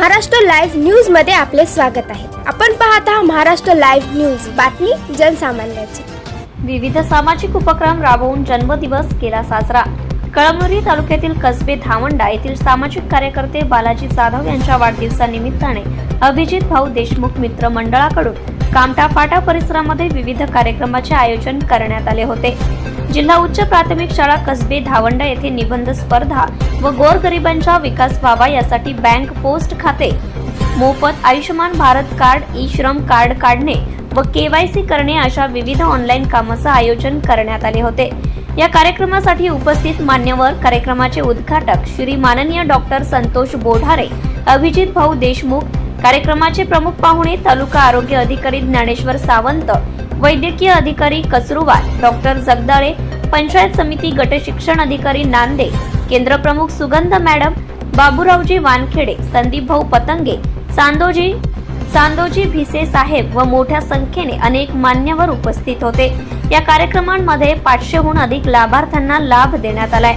Maharashtra live न्यूजमध्ये आपले स्वागत आहे. आपण पाहत आहात महाराष्ट्र लाईव्ह न्यूज. बातमी जनसामान्याची. विविध सामाजिक उपक्रम राबवून जन्मदिवस केला साजरा. कळमनुरी तालुक्यातील कसबे धावंडा येथील सामाजिक कार्यकर्ते बालाजी जाधव यांच्या वाढदिवसानिमित्ताने अभिजित भाऊ देशमुख मित्र मंडळाकडून कामटा फाटा परिसरामध्ये विविध कार्यक्रमाचे आयोजन करण्यात आले होते. जिल्हा उच्च प्राथमिक शाळा कसबे धावंडा येथे निबंध स्पर्धा व गोरगरिबांचा विकास व्हावा यासाठी बँक पोस्ट खाते. मोफत Ayushman Bharat card e Shram card काढणे व केवायसी करणे अशा विविध ऑनलाईन कामाचं आयोजन करण्यात आले होते. या कार्यक्रमासाठी उपस्थित मान्यवर कार्यक्रमाचे उद्घाटक श्री माननीय डॉक्टर संतोष बोढारे अभिजित भाऊ देशमुख कार्यक्रमाचे प्रमुख पाहुणे तालुका आरोग्य अधिकारी ज्ञानेश्वर सावंत वैद्यकीय अधिकारी कचरुवार डॉक्टर जगदाळे पंचायत समिती गट शिक्षण अधिकारी नांदे केंद्रप्रमुख सुगंध मॅडम बाबूरावजी वानखेडे संदीप भाऊ पतंगे चांदोजी चांदोजी भिसे साहेब व मोठ्या संख्येने अनेक मान्यवर उपस्थित होते. या कार्यक्रमांमध्ये पाचशेहून अधिक लाभार्थ्यांना लाभ देण्यात आलाय.